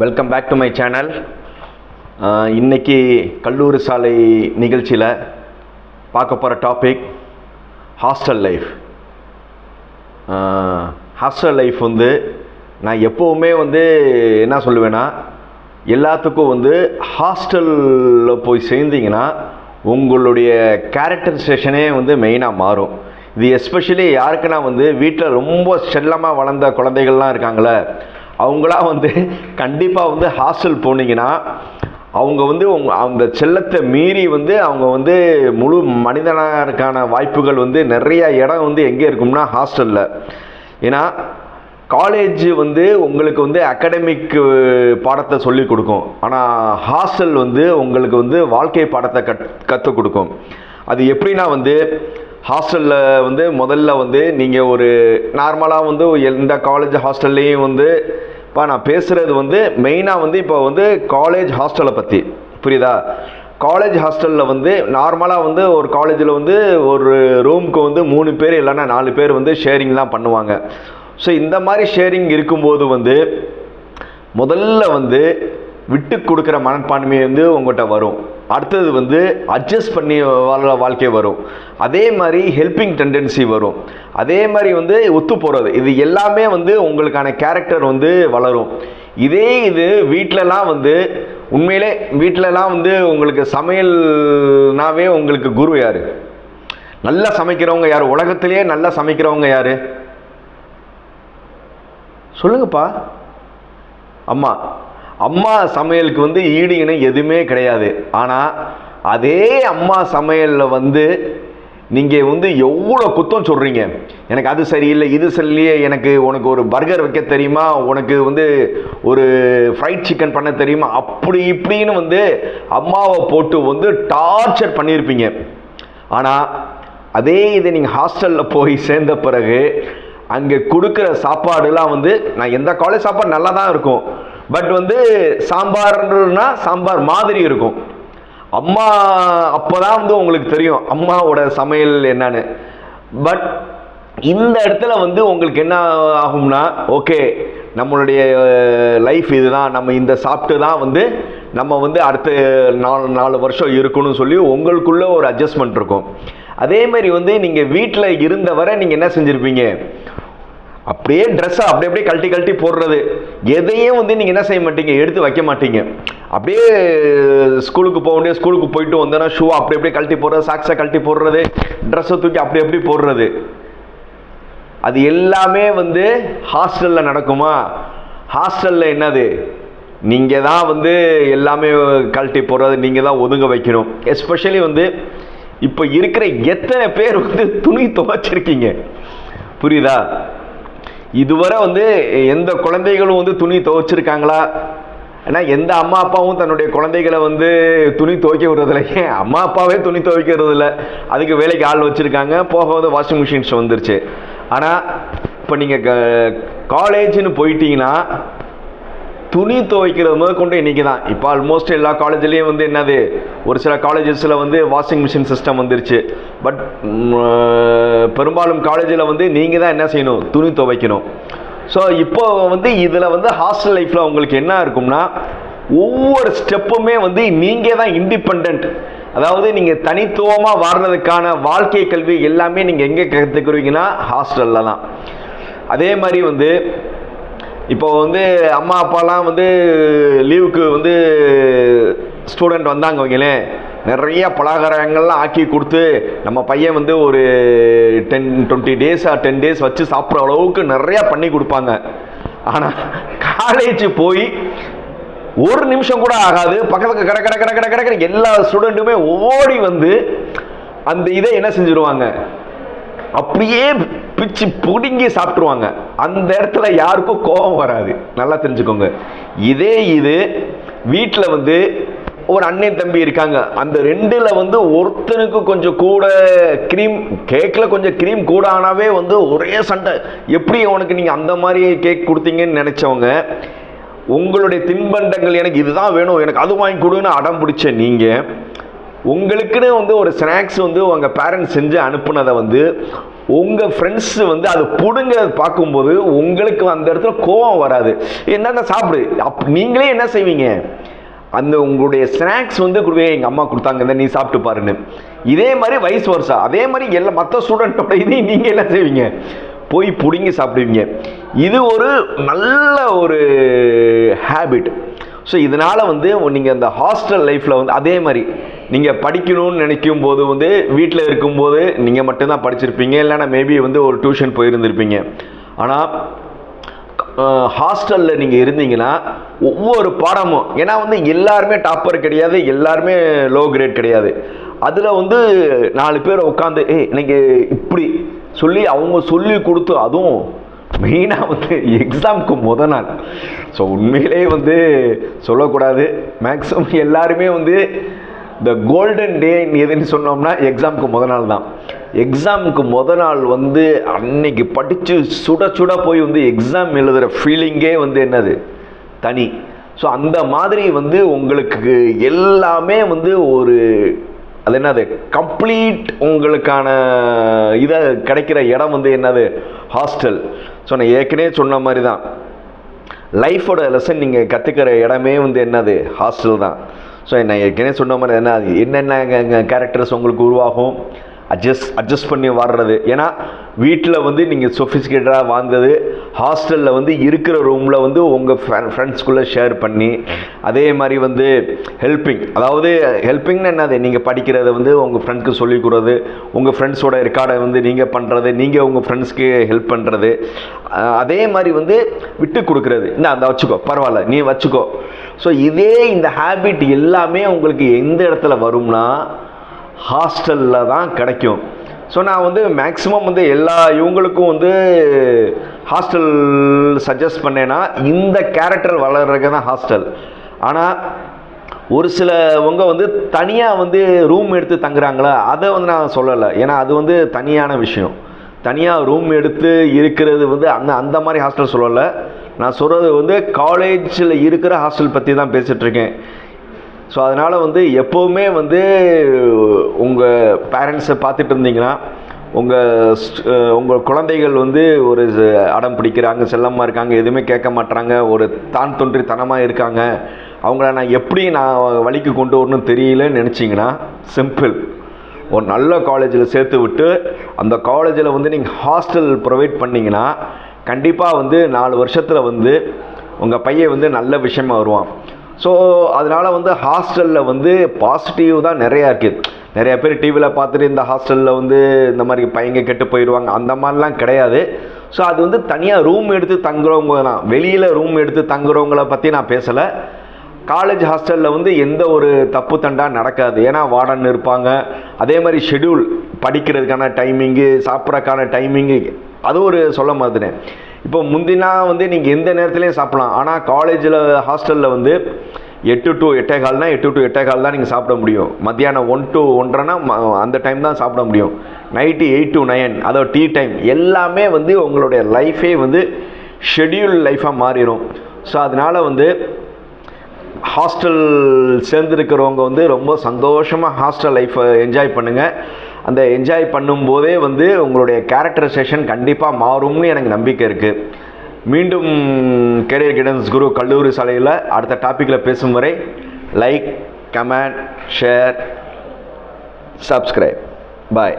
Welcome back to my channel இன்றைக்கி கல்லூரி சாலை நிகழ்ச்சியில் பார்க்க போகிற topic hostel life hostel life வந்து நான் எப்போவுமே வந்து என்ன சொல்லுவேன்னா எல்லாத்துக்கும் வந்து ஹாஸ்டலில் போய் சேர்ந்தீங்கன்னா உங்களுடைய கேரக்டரைசேஷனே வந்து மெயினாக மாறும். இது எஸ்பெஷலி யாருக்குன்னா வந்து வீட்டில் ரொம்ப செல்லமாக வளர்ந்த குழந்தைகள்லாம் இருக்காங்களே அவங்களாம் வந்து கண்டிப்பாக வந்து ஹாஸ்டல் போனீங்கன்னா அவங்க வந்து உங்க அந்த செல்லத்தை மீறி வந்து அவங்க வந்து முழு மனிதனாருக்கான வாய்ப்புகள் வந்து நிறைய இடம் வந்து எங்கே இருக்கும்னா ஹாஸ்டலில் ஏன்னா காலேஜ் வந்து உங்களுக்கு வந்து அகாடமிக் பாடத்தை சொல்லி கொடுக்கும். ஆனால் ஹாஸ்டல் வந்து உங்களுக்கு வந்து வாழ்க்கை பாடத்தை கத் கற்றுக் கொடுக்கும். அது எப்படின்னா வந்து ஹாஸ்டலில் வந்து முதல்ல வந்து நீங்கள் ஒரு நார்மலாக வந்து எந்த காலேஜ் ஹாஸ்டல்லையும் வந்து இப்போ நான் பேசுகிறது வந்து மெயினாக வந்து இப்போ வந்து காலேஜ் ஹாஸ்டலை பற்றி புரியுதா? காலேஜ் ஹாஸ்டலில் வந்து நார்மலாக வந்து ஒரு காலேஜில் வந்து ஒரு ரூமுக்கு வந்து மூணு பேர் இல்லைன்னா நாலு பேர் வந்து ஷேரிங்லாம் பண்ணுவாங்க. ஸோ இந்த மாதிரி ஷேரிங் இருக்கும்போது வந்து முதல்ல வந்து விட்டு கொடுக்குற மனப்பான்மை வந்து உங்கள்கிட்ட வரும். அடுத்தது வந்து அட்ஜஸ்ட் பண்ணி வாழ்கிற வாழ்க்கை வரும். அதே மாதிரி ஹெல்பிங் டெண்டன்சி வரும். அதே மாதிரி வந்து ஒத்து போகிறது இது எல்லாமே வந்து உங்களுக்கான கேரக்டர் வந்து வளரும். இதே இது வீட்டிலலாம் வந்து உண்மையிலே வீட்டிலலாம் வந்து உங்களுக்கு சமையல்னாவே உங்களுக்கு குரு யார்? நல்லா சமைக்கிறவங்க யார்? உலகத்திலேயே நல்லா சமைக்கிறவங்க யார்? சொல்லுங்கப்பா. அம்மா அம்மா சமையலுக்கு வந்து ஈடு இணை எதுவுமே கிடையாது. ஆனால் அதே அம்மா சமையலில் வந்து நீங்கள் வந்து எவ்வளோ குத்தம் சொல்கிறீங்க எனக்கு அது சரியில்லை இது சரியில்லையே எனக்கு உனக்கு ஒரு பர்கர் வைக்க தெரியுமா? உனக்கு வந்து ஒரு ஃப்ரைட் சிக்கன் பண்ண தெரியுமா? அப்படி இப்படின்னு வந்து அம்மாவை போட்டு வந்து டார்ச்சர் பண்ணியிருப்பீங்க. ஆனால் அதே இது நீங்கள் ஹாஸ்டலில் போய் சேர்ந்த பிறகு அங்கே கொடுக்குற சாப்பாடுலாம் வந்து நான் எந்த காலேஜ் சாப்பாடு நல்லா தான் இருக்கும். பட் வந்து சாம்பார்னா சாம்பார் மாதிரி இருக்கும். அம்மா அப்போதான் வந்து உங்களுக்கு தெரியும் அம்மாவோட சமையல் என்னன்னு. பட் இந்த இடத்துல வந்து உங்களுக்கு என்ன ஆகும்னா ஓகே நம்மளுடைய லைஃப் இதுதான். நம்ம இந்த சாப்பிட்டு தான் வந்து நம்ம வந்து அடுத்த நாலு நாலு வருஷம் இருக்கணும்னு சொல்லி உங்களுக்குள்ள ஒரு அட்ஜஸ்ட்மெண்ட் இருக்கும். அதே மாதிரி வந்து நீங்கள் வீட்டில் இருந்த வரை நீங்கள் என்ன செஞ்சுருப்பீங்க? அப்படியே ட்ரெஸ்ஸை அப்படி அப்படியே கழட்டி கழட்டி போடுறது. எதையும் வந்து நீங்கள் என்ன செய்ய மாட்டீங்க? எடுத்து வைக்க மாட்டீங்க. அப்படியே ஸ்கூலுக்கு போக வேண்டிய ஸ்கூலுக்கு போயிட்டு வந்தோன்னா ஷூ அப்படி அப்படியே கழட்டி போடுறது சாக்ஸை கழட்டி போடுறது ட்ரெஸ்ஸை தூக்கி அப்படி அப்படி போடுறது. அது எல்லாமே வந்து ஹாஸ்டலில் நடக்குமா? ஹாஸ்டலில் என்னது? நீங்கள் தான் வந்து எல்லாமே கழட்டி போடுறது நீங்கள் தான் ஒதுங்க வைக்கணும். எஸ்பெஷலி வந்து இப்போ இருக்கிற எத்தனை பேர் வந்து துணி துவைச்சிருக்கீங்க? புரியுதா? இதுவரை வந்து எந்த குழந்தைகளும் வந்து துணி துவைச்சிருக்காங்களா? ஏன்னா எந்த அம்மா அப்பாவும் தன்னுடைய குழந்தைகளை வந்து துணி துவைக்க விடுறதில்ல. ஏன்? அம்மா அப்பாவே துணி துவைக்கிறது இல்லை அதுக்கு வேலைக்கு ஆள் வச்சுருக்காங்க. போக வந்து வாஷிங் மிஷின்ஸ் வந்துருச்சு. ஆனால் இப்போ நீங்கள் காலேஜ்னு போயிட்டீங்கன்னா துணி துவைக்கிறது முதல் கொண்டு இன்றைக்கி தான் இப்போ ஆல்மோஸ்ட் எல்லா காலேஜ்லேயும் வந்து என்னது ஒரு சில காலேஜஸில் வந்து வாஷிங் மிஷின் சிஸ்டம் வந்துருச்சு. பட் பெரும்பாலும் காலேஜில் வந்து நீங்கள் தான் என்ன செய்யணும் துணி துவைக்கணும். ஸோ இப்போ வந்து இதில் வந்து ஹாஸ்டல் லைஃப்பில் உங்களுக்கு என்ன இருக்கும்னா ஒவ்வொரு ஸ்டெப்புமே வந்து நீங்கள் தான் இண்டிபெண்ட் அதாவது நீங்கள் தனித்துவமாக வாழ்றதுக்கான வாழ்க்கை கல்வி எல்லாமே நீங்கள் எங்கே கற்றுக்குறீங்கன்னா ஹாஸ்டலில் தான். அதே மாதிரி வந்து இப்போ வந்து அம்மா அப்பாலாம் வந்து லீவுக்கு வந்து ஸ்டூடெண்ட் வந்தாங்க வைங்களேன் நிறைய பலகாரங்கள்லாம் ஆக்கி கொடுத்து நம்ம பையன் வந்து ஒரு ten twenty days ten days வச்சு சாப்பிட்ற அளவுக்கு நிறையா பண்ணி கொடுப்பாங்க. ஆனால் காலேஜ் போய் ஒரு நிமிஷம் கூட ஆகாது. பக்கத்துக்கு கடை கடை கடை கடை கடை எல்லா ஸ்டூடெண்ட்டுமே ஓடி வந்து அந்த இதை என்ன செஞ்சுருவாங்க? அப்படியே பிச்சு பிடுங்கி சாப்பிட்ருவாங்க அந்த இடத்துல யாருக்கும் கோபம் வராது. நல்லா தெரிஞ்சுக்கோங்க. இதே இது வீட்டில் வந்து ஒரு அண்ணன் தம்பி இருக்காங்க. அந்த ரெண்டுல வந்து ஒருத்தனுக்கு கொஞ்சம் கூட க்ரீம் கேக்கில் கொஞ்சம் க்ரீம் கூட ஆனாவே வந்து ஒரே சண்டை. எப்படி உனக்கு நீங்கள் அந்த மாதிரி கேக் கொடுத்தீங்கன்னு நினச்சவங்க உங்களுடைய தின்பண்டங்கள் எனக்கு இதுதான் வேணும் எனக்கு அது வாங்கி கொடுன்னு அடம் பிடிச்ச நீங்கள் உங்களுக்குன்னு வந்து ஒரு ஸ்நாக்ஸ் வந்து உங்கள் பேரண்ட்ஸ் செஞ்சு அனுப்புனதை வந்து உங்கள் ஃப்ரெண்ட்ஸ் வந்து அது பிடுங்கிறத பார்க்கும்போது உங்களுக்கு அந்த இடத்துல கோவம் வராது. என்னென்ன சாப்பிடு. அப் நீங்களே என்ன செய்வீங்க? அந்த உங்களுடைய ஸ்நாக்ஸ் வந்து கொடுவே எங்கள் அம்மா கொடுத்தாங்க இந்த நீ சாப்பிட்டு பாருன்னு. இதே மாதிரி வயசு வருஷம் அதே மாதிரி எல்லா மற்ற ஸ்டூடெண்ட்டோட இதையும் நீங்கள் என்ன செய்வீங்க? போய் பிடுங்கி சாப்பிடுவீங்க. இது ஒரு நல்ல ஒரு ஹேபிட் ஸோ இதனால் வந்து நீங்கள் அந்த ஹாஸ்டல் லைஃப்பில் வந்து அதே மாதிரி நீங்கள் படிக்கணும்னு நினைக்கும் போது வந்து வீட்டில் இருக்கும்போது நீங்கள் மட்டும்தான் படிச்சிருப்பீங்க. இல்லைன்னா மேபி வந்து ஒரு டியூஷன் போயிருந்திருப்பீங்க. ஆனால் ஹாஸ்டலில் நீங்கள் இருந்தீங்கன்னா ஒவ்வொரு பாடமும் ஏன்னா வந்து எல்லாருமே டாப்பர் கிடையாது எல்லாருமே லோ கிரேட் கிடையாது. அதில் வந்து நாலு பேர் உட்காந்து ஏ எனக்கு இப்படி சொல்லி அவங்க சொல்லி கொடுத்து அதுவும் மெயினாக வந்து எக்ஸாமுக்கு முத நாள். ஸோ உண்மையிலே வந்து சொல்லக்கூடாது. மேக்ஸிமம் எல்லாருமே வந்து இந்த கோல்டன் டே எதுன்னு சொன்னோம்னா எக்ஸாமுக்கு முத நாள் தான். எக்ஸாமுக்கு முத நாள் வந்து அன்னைக்கு படித்து சுட சுட போய் வந்து எக்ஸாம் எழுதுகிற ஃபீலிங்கே வந்து என்னது? தனி. ஸோ அந்த மாதிரி வந்து உங்களுக்கு எல்லாமே வந்து ஒரு அது என்னது? கம்ப்ளீட் உங்களுக்கான இதை கிடைக்கிற இடம் வந்து என்னது? ஹாஸ்டல் ஸோ நான் ஏற்கனவே சொன்ன மாதிரி தான் லைஃபோட லெசன் நீங்கள் கற்றுக்கிற இடமே வந்து என்னது? ஹாஸ்டல் தான். ஸோ நான் ஏற்கனவே சொன்ன மாதிரி என்ன என்னென்ன கேரக்டர்ஸ் உங்களுக்கு உருவாகும்? அட்ஜஸ்ட் அட்ஜஸ்ட் பண்ணி வர்றது ஏன்னா வீட்டில் வந்து நீங்கள் சொஃபிஸ்டிகேட்டடாக வாழ்ந்தது ஹாஸ்டலில் வந்து இருக்கிற ரூமில் வந்து உங்கள் ஃப்ரெண்ட்ஸ்குள்ளே ஷேர் பண்ணி அதே மாதிரி வந்து ஹெல்ப்பிங் அதாவது ஹெல்ப்பிங்னு என்னது? நீங்கள் படிக்கிறத வந்து உங்கள் ஃப்ரெண்ட்ஸ்க்கு சொல்லிக் கொடுறது உங்கள் ஃப்ரெண்ட்ஸோட ரெக்கார்டை வந்து நீங்கள் பண்ணுறது நீங்கள் உங்கள் ஃப்ரெண்ட்ஸ்க்கு ஹெல்ப் பண்ணுறது அதே மாதிரி வந்து விட்டு கொடுக்குறது. இந்த அந்த வச்சுக்கோ பரவாயில்ல நீ வச்சுக்கோ. ஸோ இதே இந்த ஹேபிட் எல்லாமே உங்களுக்கு எந்த இடத்துல வரும்னா ஹாஸ்டலில் தான் கிடைக்கும். ஸோ நான் வந்து மேக்ஸிமம் வந்து எல்லா இவங்களுக்கும் வந்து ஹாஸ்டல் சஜஸ்ட் பண்ணேன்னா இந்த கேரக்டர் வளர்றதுக்கு தான் ஹாஸ்டல் ஆனால் ஒரு சிலவங்க வந்து தனியாக வந்து ரூம் எடுத்து தங்குறாங்களா அதை வந்து நான் சொல்லலை. ஏன்னா அது வந்து தனியான விஷயம். தனியாக ரூம் எடுத்து இருக்கிறது வந்து அந்த அந்த மாதிரி ஹாஸ்டல் சொல்லலை. நான் சொல்கிறது வந்து காலேஜில் இருக்கிற ஹாஸ்டல் பற்றி தான் பேசிகிட்ருக்கேன் ஸோ அதனால் வந்து எப்போவுமே வந்து உங்கள் பேரண்ட்ஸை பார்த்துட்டு இருந்தீங்கன்னா உங்கள் உங்கள் குழந்தைகள் வந்து ஒரு அடம் பிடிக்கிறாங்க செல்லமாக இருக்காங்க எதுவுமே கேட்க மாட்டுறாங்க ஒரு தான் தோன்றித்தனமாக இருக்காங்க. அவங்கள நான் எப்படி நான் வழிக்கு கொண்டு வரணும்னு தெரியலன்னு நினச்சிங்கன்னா சிம்பிள் ஒரு நல்ல காலேஜில் சேர்த்து விட்டு அந்த காலேஜில் வந்து நீங்கள் ஹாஸ்டல் ப்ரொவைட் பண்ணிங்கன்னா கண்டிப்பாக வந்து நாலு வருஷத்தில் வந்து உங்கள் பையன் வந்து நல்ல விஷயமா வருவான். ஸோ அதனால் வந்து ஹாஸ்டலில் வந்து பாசிட்டிவ் தான் நிறையா இருக்குது நிறைய பேர் டிவியில் பார்த்துட்டு இந்த ஹாஸ்டலில் வந்து இந்த மாதிரி பையங்க கெட்டு போயிடுவாங்க அந்த மாதிரிலாம் கிடையாது. ஸோ அது வந்து தனியாக ரூம் எடுத்து தங்குறவங்க தான். வெளியில் ரூம் எடுத்து தங்குறவங்கள பற்றி நான் பேசலை. காலேஜ் ஹாஸ்டலில் வந்து எந்த ஒரு தப்பு தண்டா நடக்காது. ஏன்னா வார்டன் இருப்பாங்க. அதே மாதிரி ஷெடியூல் படிக்கிறதுக்கான டைமிங்கு சாப்பிட்றதுக்கான டைமிங்கு அது ஒரு சொல்ல மாதிரினேன் இப்போ முந்தினா வந்து நீங்கள் எந்த நேரத்துலையும் சாப்பிடலாம். ஆனால் காலேஜில் ஹாஸ்டலில் வந்து எட்டு டு எட்டே கால்னா எட்டு டு எட்டே கால் தான் நீங்கள் சாப்பிட முடியும். மத்தியானம் ஒன் டு ஒன்றரைனா அந்த டைம் தான் சாப்பிட முடியும். நைட்டு எயிட் டு நைன் அதோ டீ டைம் எல்லாமே வந்து உங்களுடைய லைஃபே வந்து ஷெடியூல் லைஃபாக மாறிடும் ஸோ அதனால் வந்து ஹாஸ்டல் சேர்ந்துருக்கிறவங்க வந்து ரொம்ப சந்தோஷமாக ஹாஸ்டல் லைஃப்பை என்ஜாய் பண்ணுங்கள் அந்த என்ஜாய் பண்ணும்போதே வந்து உங்களுடைய கேரக்டரைசேஷன் கண்டிப்பாக மாறும்னு எனக்கு நம்பிக்கை இருக்குது மீண்டும் கெரியர் கைடன்ஸ் குரு கல்லூரி சாலையில் அடுத்த டாப்பிக்கில் பேசும் வரை like comment share subscribe bye